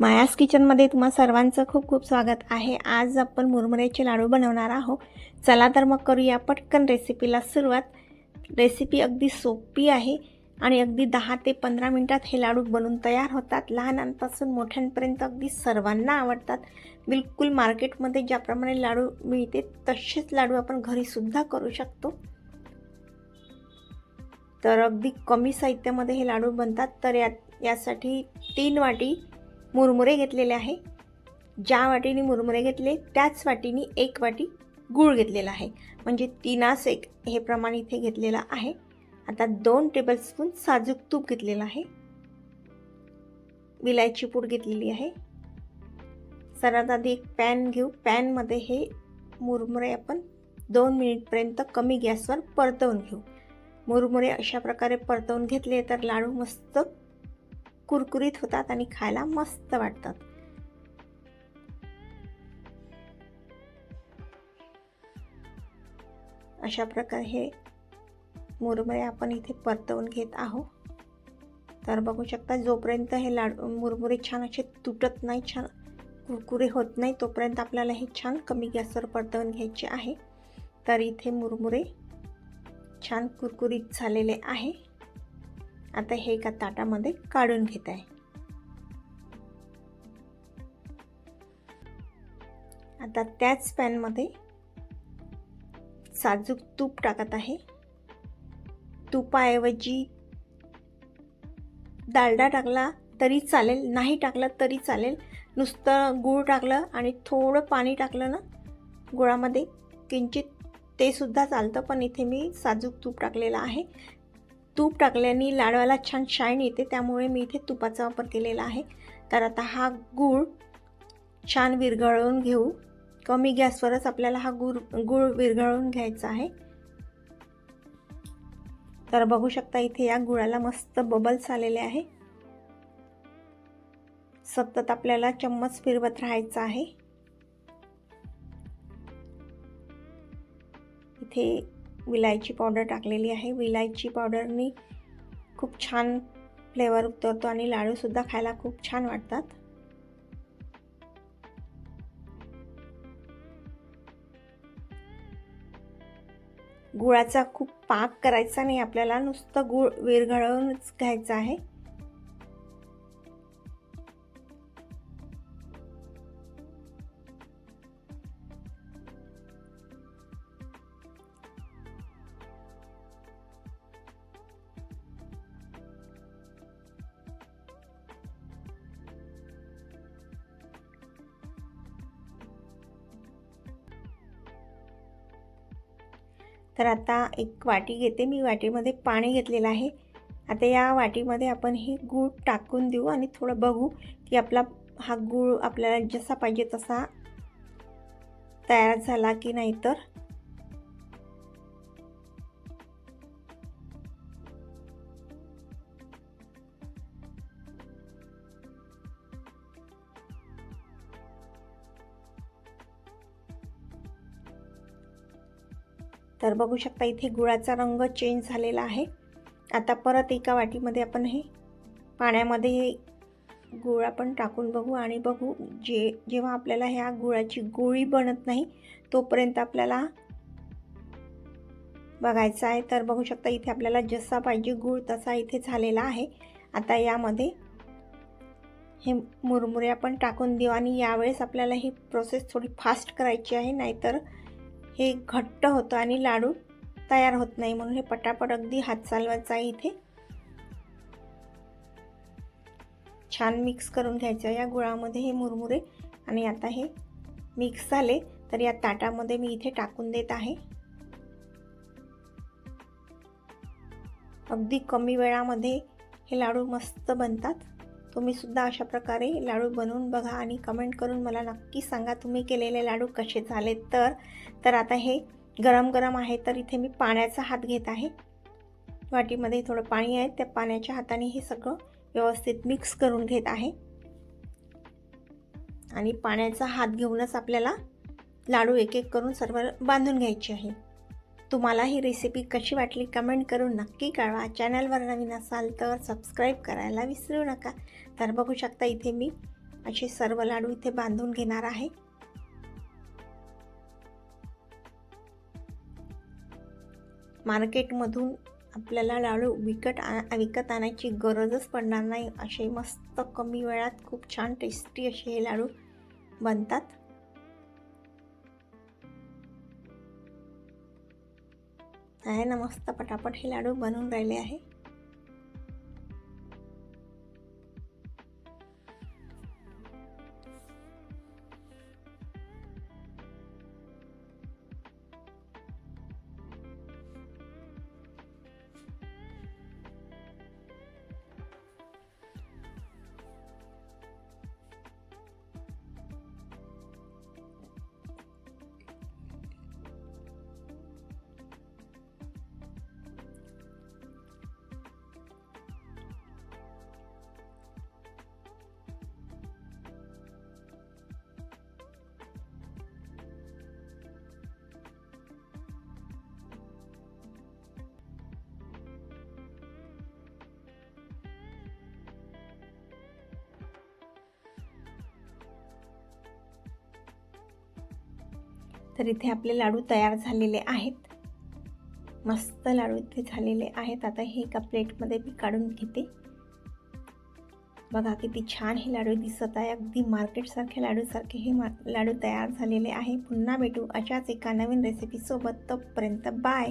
मायास किचनमध्ये तुम्हा सर्वांचं खूप खूप स्वागत आहे. आज आपण मुरमुऱ्याचे लाडू बनवणार आहोत. चला तर मग करूया पटकन रेसिपीला सुरुवात. रेसिपी अगदी सोपी आहे आणि अगदी दहा ते पंधरा मिनटात हे लाडू बनून तयार होतात. लहानांपासून मोठ्यांपर्यंत अगदी सर्वांना आवडतात. बिलकुल मार्केटमध्ये ज्याप्रमाणे लाडू मिळते तसेच लाडू आपण घरीसुद्धा करू शकतो. तर अगदी कमी साहित्यामध्ये हे लाडू बनतात. तर या यासाठी तीन वाटी मुरमुरे घेतलेले आहे. ज्या वाटीने मुरमुरे घेतले त्याच वाटीने एक वाटी गूळ घेतलेला आहे. म्हणजे तीनास एक हे प्रमाण इथे घेतलेलं आहे. आता दोन टेबलस्पून साजूक तूप घेतलेलं आहे. विलायची पूड घेतलेली आहे. सर्वात आधी एक पॅन घेऊ. पॅनमध्ये हे मुरमुरे आपण दोन मिनिटपर्यंत कमी गॅसवर परतवून घेऊ. मुरमुरे अशा प्रकारे परतवून घेतले तर लाडू मस्त कुरकुरीत होतात आणि खायला मस्त वाटतात. अशा प्रकारे हे मुरमुरे आपण इथे परतवून घेत आहोत. तर बघू शकता जोपर्यंत हे लाडू मुरमुरे छान असे तुटत नाही छान कुरकुरे होत नाही तोपर्यंत आपल्याला हे छान कमी गॅसवर परतवून घ्यायचे आहे. तर इथे मुरमुरे छान कुरकुरीत झालेले आहे. आता हे एका ताटामध्ये काढून घेत आहे. आता त्याच पॅनमध्ये साजूक तूप टाकत आहे. तुपाऐवजी डालडा टाकला तरी चालेल नाही टाकलं तरी चालेल. नुसतं गूळ टाकलं आणि थोडं पाणी टाकलं ना गुळामध्ये किंचित ते सुद्धा चालतं पण इथे मी साजूक तूप टाकलेलं आहे. तूप टाकल्याने लाडवाला छान शाईन येते त्यामुळे मी इथे तुपाचा वापर केलेला आहे. तर आता हा गूळ छान विरघळवून घेऊ. कमी गॅसवरच आपल्याला हा गुळ गूळ विरघळवून घ्यायचा आहे. तर बघू शकता इथे या गुळाला मस्त बबल्स आलेले आहे. सतत आपल्याला चम्मच फिरवत राहायचं आहे. इथे विलायची पावडर टाकलेली आहे. विलायची पावडरनी खूप छान फ्लेवर उतरतो आणि लाडूसुद्धा खायला खूप छान वाटतात. गुळाचा खूप पाक करायचा नाही आपल्याला नुसतं गुळ विरघळवूनच घ्यायचं आहे. तर आता एक वाटी घेते. मी वाटीमध्ये पाणी घेतलेलं आहे. आता या वाटीमध्ये आपण हे गूळ टाकून देऊ आणि थोडं बघू की आपला हा गूळ आपल्याला जसा पाहिजे तसा तयार झाला की नाही तर. तर बघू शकता इथे गुळाचा रंग चेंज झालेला आहे. आता परत एका वाटीमध्ये आपण हे पाण्यामध्ये गुळ आपण टाकून बघू आणि बघू जे जेव्हा आपल्याला ह्या गुळाची गोळी बनत नाही तोपर्यंत आपल्याला बघायचं आहे. तर बघू शकता इथे आपल्याला जसा पाहिजे गूळ तसा इथे झालेला आहे. आता यामध्ये हे मुरमुरे आपण टाकून देऊ आणि यावेळेस आपल्याला ही प्रोसेस थोडी फास्ट करायची आहे नाहीतर हे घट्ट होतं आणि लाडू तयार होत नाही म्हणून हे पटापट अगदी हात चालवायचा आहे इथे. छान मिक्स करून घ्यायचं या गुळामध्ये हे मुरमुरे आणि आता हे मिक्स झाले तर या ताटामध्ये मी इथे टाकून देत आहे. अगदी कमी वेळामध्ये हे लाडू मस्त बनतात. तुम्ही सुद्धा अशा प्रकारे लाडू बनवून बघा आणि कमेंट करून मला नक्की सांगा तुम्ही केलेले लाडू कसे झाले तर. तर आता हे गरम गरम आहे तर इथे मी पाण्याचा हात घेत आहे. वाटीमध्ये थोडं पाणी आहे त्या पाण्याच्या हाताने हे सगळं व्यवस्थित मिक्स करून घेत आहे. आणि पाण्याचा हात घेऊनच आपल्याला लाडू एक एक करून सर्व बांधून घ्यायचे आहे. तुम्हाला ही रेसिपी कशी वाटली कमेंट करून नक्की कळवा. चॅनलवर नवीन असाल तर सबस्क्राईब करायला विसरू नका. तर बघू शकता इथे मी असे सर्व लाडू इथे बांधून घेणार आहे. मार्केटमधून आपल्याला लाडू विकत आ विकत आणायची गरजच पडणार नाही. असे मस्त कमी वेळात खूप छान टेस्टी असे हे लाडू बनतात. आहे ना मस्त पटापट हे लाडू बनवून राहिले आहे. तर इथे आपले लाडू तयार झालेले आहेत. मस्त लाडू इथे झालेले आहेत. आता हे एका प्लेटमध्ये मी काढून घेते. बघा किती छान हे लाडू दिसत आहे. अगदी मार्केटसारखे लाडूसारखे हे मा लाडू तयार झालेले आहे. पुन्हा भेटू अशाच एका नवीन रेसिपीसोबत तोपर्यंत बाय